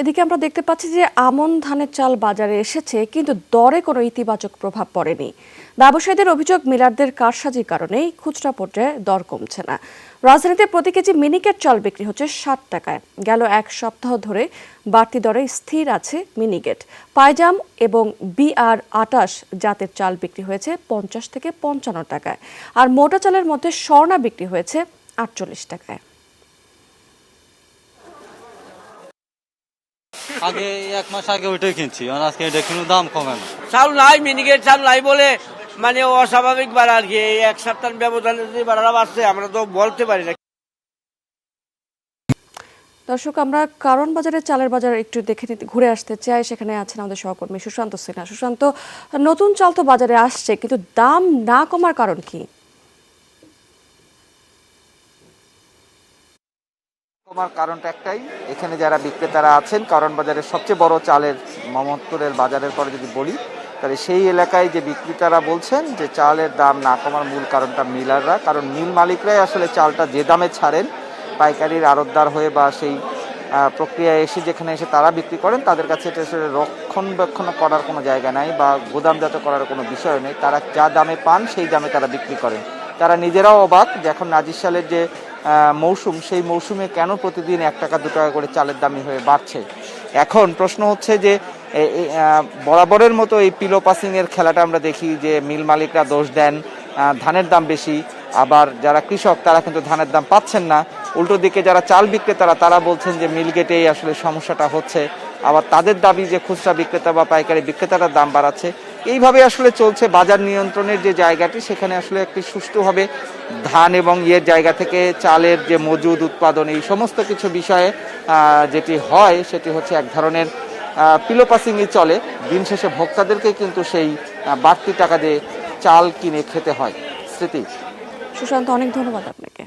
এদিকে আমরা দেখতে পাচ্ছি যে আমন ধানের চাল বাজারে এসেছে, কিন্তু দরে কোনো ইতিবাচক প্রভাব পড়েনি। ব্যবসায়ীদের অভিযোগ, মিলারদের কারসাজির কারণেই খুচরা পর্যায়ে দর কমছে না। রাজধানীতে প্রতি কেজি মিনিকেট চাল বিক্রি হচ্ছে ষাট টাকায়। গেল এক সপ্তাহ ধরে বাড়তি দরে স্থির আছে মিনিকেট। পাইজাম এবং বিআর আটাশ জাতের চাল বিক্রি হয়েছে পঞ্চাশ থেকে পঞ্চান্ন টাকায়। আর মোটা চালের মধ্যে স্বর্ণা বিক্রি হয়েছে আটচল্লিশ টাকায়। আগে এক মাস আগে ওইটাই কিনছি আর আজকে এটা কোনো দাম কমে না। চাল নাই মিনিকেট চাল নাই বলে মানে অস্বাভাবিক বাড়া আর কি এই এক সপ্তাহ ব্যবধানে যদি বাড়াটা বাড়ছে আমরা তো বলতে পারি না। দর্শক আমরা কারণ বাজারে চালের বাজার একটু দেখে নিতে ঘুরে আসতে চাই। সেখানে আছেন আমাদের সহকর্মী সুশান্ত সিনহা। সুশান্ত নতুন চাল তো বাজারে আসছে কিন্তু দাম না কমার কারণ কি? কমার কারণটা একটাই। এখানে যারা বিক্রেতারা আছেন, কারণ বাজারের সবচেয়ে বড় চালের মোহাম্মদপুরের বাজারের পরে যদি বলি, তাহলে সেই এলাকায় যে বিক্রেতারা বলছেন যে চালের দাম না কমার মূল কারণটা মিলাররা, কারণ মিল মালিকরাই আসলে চালটা যে দামে ছাড়েন, পাইকারির আড়তদার হয়ে বা সেই প্রক্রিয়ায় এসে যেখানে এসে তারা বিক্রি করেন, তাদের কাছে এটা আসলে রক্ষণবেক্ষণ করার কোনো জায়গা নাই বা গুদামজাত করার কোনো বিষয় নেই। তারা যা দামে পান, সেই দামে তারা বিক্রি করেন। তারা নিজেরাও অবাক যে এখন নাজির সালের যে মৌসুম, সেই মৌসুমে কেন প্রতিদিন এক টাকা, দু টাকা করে চালের দামি হয়ে বাড়ছে? এখন প্রশ্ন হচ্ছে যে বরাবরের মতো এই পিলো পাসিং এর খেলাটা আমরা দেখি যে মিল মালিকরা দোষ দেন ধানের দাম বেশি, আবার যারা কৃষক তারা কিন্তু ধানের দাম পাচ্ছেন না। উল্টো দিকে যারা চাল বিক্রেতারা, তারা বলছেন যে মিল গেটেই আসলে সমস্যাটা হচ্ছে। আবার তাদের দাবি যে খুচরা বিক্রেতা বা পাইকারি বিক্রেতারা দাম বাড়াচ্ছে এইভাবে আসলে চলছে বাজার নিয়ন্ত্রণের যে জায়গাটি, সেখানে আসলে একটি সুষ্ঠুভাবে ধান এবং ইয়ের জায়গা থেকে চালের যে মজুদ উৎপাদন, এই সমস্ত কিছু বিষয়ে যেটি হয়, সেটি হচ্ছে এক ধরনের পিলোপাসিংই চলে। দিন শেষে ভোক্তাদেরকে কিন্তু সেই বাড়তি টাকা দিয়ে চাল কিনে খেতে হয়। স্মৃতি? সুশান্ত, অনেক ধন্যবাদ আপনাকে।